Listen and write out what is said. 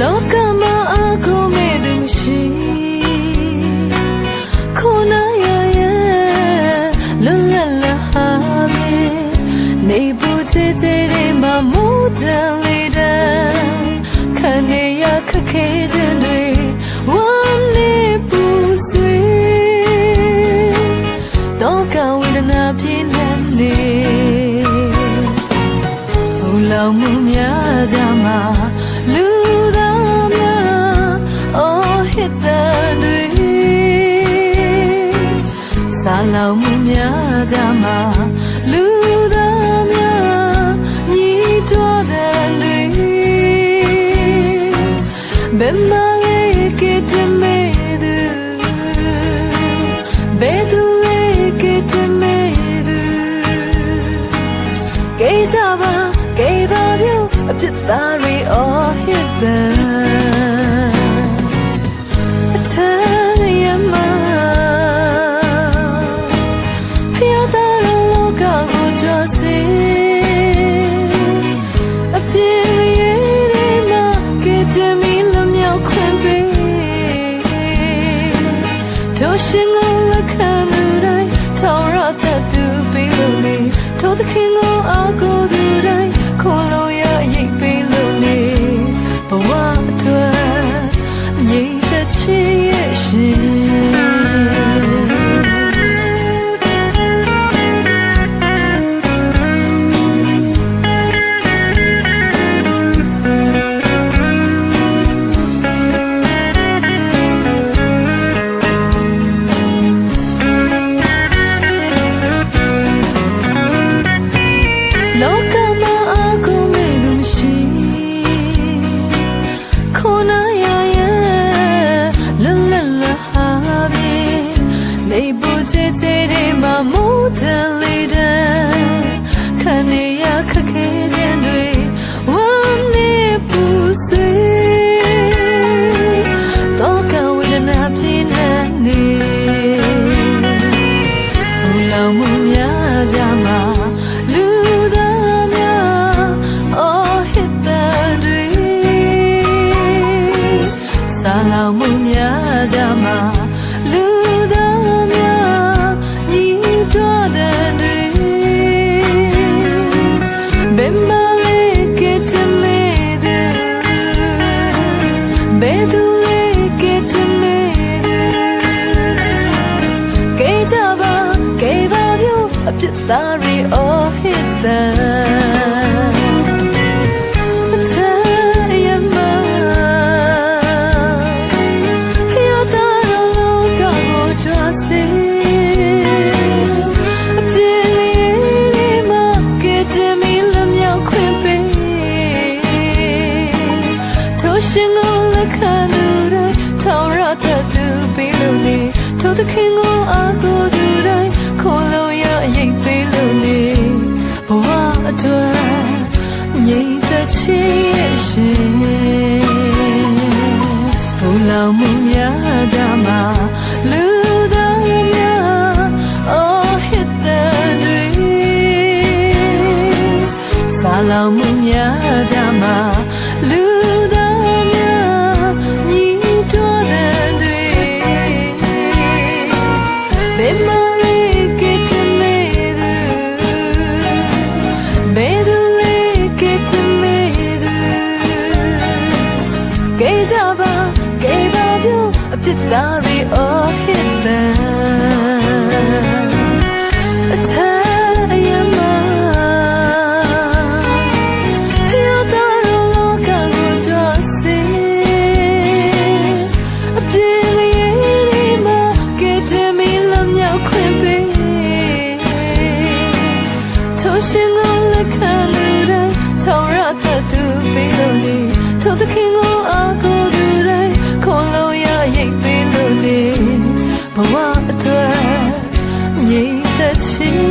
လောကမှာအကုန်မဲ့သူမရှိခုနာရရလွန်လပ်လာဟာမြေနေပူချေချေတဲ့မမူတန်လေးတန်ခနေရခခဲချ မှုများကြမှာလူသားများညီတွားတဲ့တွေဘယ်မှာလဲကတည်းမဲသူဘယ်သူလဲကတည်းမဲသူကြေးကြပါကြေးပါပြုအဖြစ်သားတွေ all hit them တို့ရှင်ကိုလက်ခံသူတိုင်းထောင်ရတတ်သူပေးလို့နေတို့သခင်ကို င်မှုများကြမှာ သခင်ကိုအားကိုးသူတိုင်းခေါ်လို့ရရိတ်ပေးလို့နေဘဝအတွက်ငြိမ်သက်ချင်ရဲ့ရှင်ဘူလောင်မှုများကြမှာလူသားများအော်ဟစ်တဲ့တွေစာလောင်မှုများကြမှာ အဖြစ်သားတွေ all hit them အထက်ရမဖျားသားလောကကိုကြွစေအပြင်းလေးတွေမှာကတည်းမီလမြောက်ခွင့်ပေးထိုရှင်ကိုလက်ခံသူတိုင်းထောင်ရတတ်သူပေးလို့နေထိုသခင်ကိုအား တ်ပေးလို့နေဘ